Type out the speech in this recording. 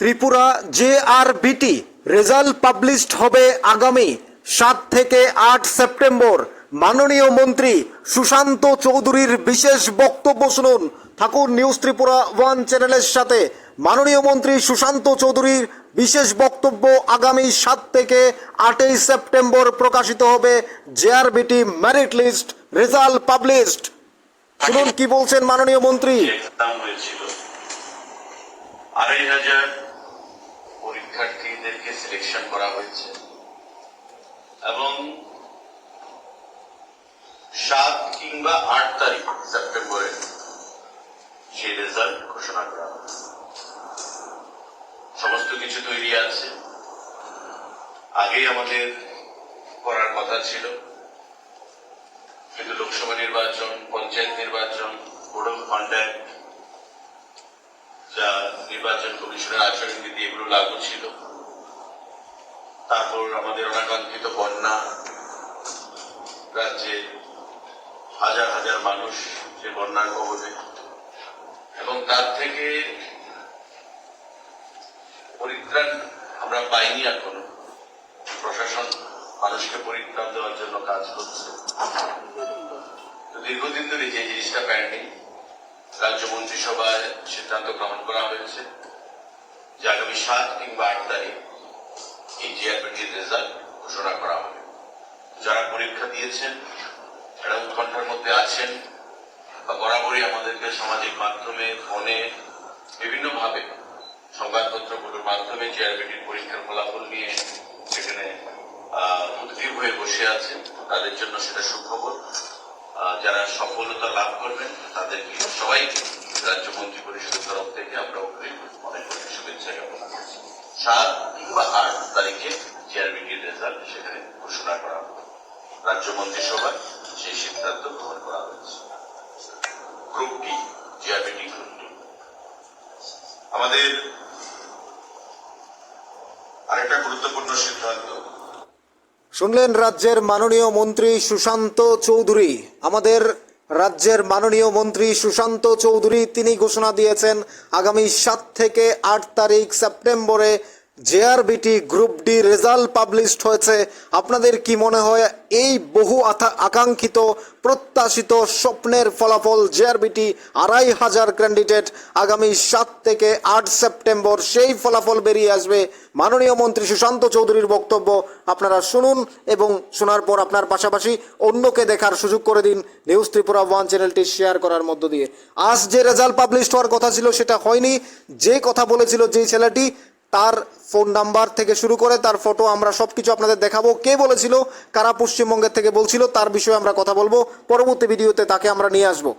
Tripura J R বিটি result published হবে আগামী সাত থেকে আট সেপ্টেম্বর। মাননীয় মন্ত্রী সুশান্ত চৌধুরীর বিশেষ বক্তব্য শুনুন। ঠাকুর নিউজ ত্রিপুরা ওয়ান চ্যানেলের সাথে। মাননীয় মন্ত্রী সুশান্ত চৌধুরীর বিশেষ বক্তব্য আগামী সাত থেকে আটই সেপ্টেম্বর প্রকাশিত হবে। JRBT merit list result published শুনুন কি বলছেন মাননীয় মন্ত্রী? আড়াই হাজার পরীক্ষার্থীদেরকে সিলেকশন করা হয়েছে। এবং সাত কিংবা আট তারিখ সেপ্টেম্বরে সেই রেজাল্ট ঘোষণা করা হবে সমস্ত কিছু তৈরি আছে। আগেই আমাদের করার কথা ছিল। কিন্তু লোকসভা নির্বাচন, পঞ্চায়েত নির্বাচন বোর্ড অফ কন্ডাক্ট যা নির্বাচন কমিশনের আচরণবিধি এগুলো লাগু ছিল। তারপর আমাদের অনাকাঙ্ক্ষিত বন্যা, রাজ্যে হাজার হাজার মানুষ যে বন্যার কবলে। এবং তার থেকে পরিত্রাণ আমরা পাইনি এখনও। প্রশাসন মানুষকে পরিত্রাণ দেওয়ার জন্য কাজ করছে। তো দীর্ঘদিন ধরে যে জিনিসটা প্যান্ডিং রাজ্য মন্ত্রিসভায় সিদ্ধান্ত গ্রহণ করা হয়েছে যে আগামী সাত কিংবা আট তারিখ এই জিআরপিটির রেজাল্ট ঘোষণা করা হবে। যারা পরীক্ষা দিয়েছেন, যারা উৎকণ্ঠার মধ্যে আছেন, বা বরাবরই আমাদেরকে সামাজিক মাধ্যমে, ফোনে, বিভিন্নভাবে সংবাদপত্রগুলোর মাধ্যমে জিআরপিটির পরীক্ষার ফলাফল নিয়ে সেখানে উদ্গ্রীব হয়ে বসে আছেন, তাদের জন্য সেটা সুখবর। যারা সফলতা লাভ করবেন, তাদেরকে সবাইকে রাজ্য মন্ত্রী পরিষদের তরফ থেকে আমরা অগ্রিম অনেক অনেক শুভেচ্ছা জ্ঞাপন করছি। সাত আট তারিখে রেজাল্ট সেখানে ঘোষণা করা হবে। রাজ্য মন্ত্রিসভায় সেই সিদ্ধান্ত গ্রহণ করা হয়েছে। গ্রুপ ডি গ্রুপ ডি আমাদের আরেকটা গুরুত্বপূর্ণ সিদ্ধান্ত। শুনলেন রাজ্যের মাননীয় মন্ত্রী সুশান্ত চৌধুরী। আমাদের রাজ্যের মাননীয় মন্ত্রী সুশান্ত চৌধুরী, তিনি ঘোষণা দিয়েছেন, আগামী সাত থেকে আট তারিখ সেপ্টেম্বরে JRBT group D result published হয়েছে। আপনাদের কি মনে হয় এই বহু আকাঙ্ক্ষিত, প্রত্যাশিত স্বপ্নের ফলাফল জেআরবিটি আড়াই হাজার ক্যান্ডিডেট আগামী সাত থেকে আট সেপ্টেম্বর সেই ফলাফল বেরিয়ে আসবে। মাননীয় মন্ত্রী সুশান্ত চৌধুরীর বক্তব্য আপনারা শুনুন এবং শোনার পর আপনার পাশাপাশি অন্যকে দেখার সুযোগ করে দিন নিউজ ত্রিপুরা ওয়ান চ্যানেলটি শেয়ার করার মধ্য দিয়ে। আজ যে রেজাল্ট পাবলিশড হওয়ার কথা ছিল সেটা হয়নি। যে কথা বলেছিল যেই ছেলেটি তার ফোন নাম্বার থেকে শুরু করে তার ফটো আমরা সব কিছু আপনাদের দেখাবো। কে বলেছিল? কারা পশ্চিমবঙ্গের থেকে বলছিল? তার বিষয়ে আমরা কথা বলব। পরবর্তী ভিডিওতে তাকে আমরা নিয়ে আসব।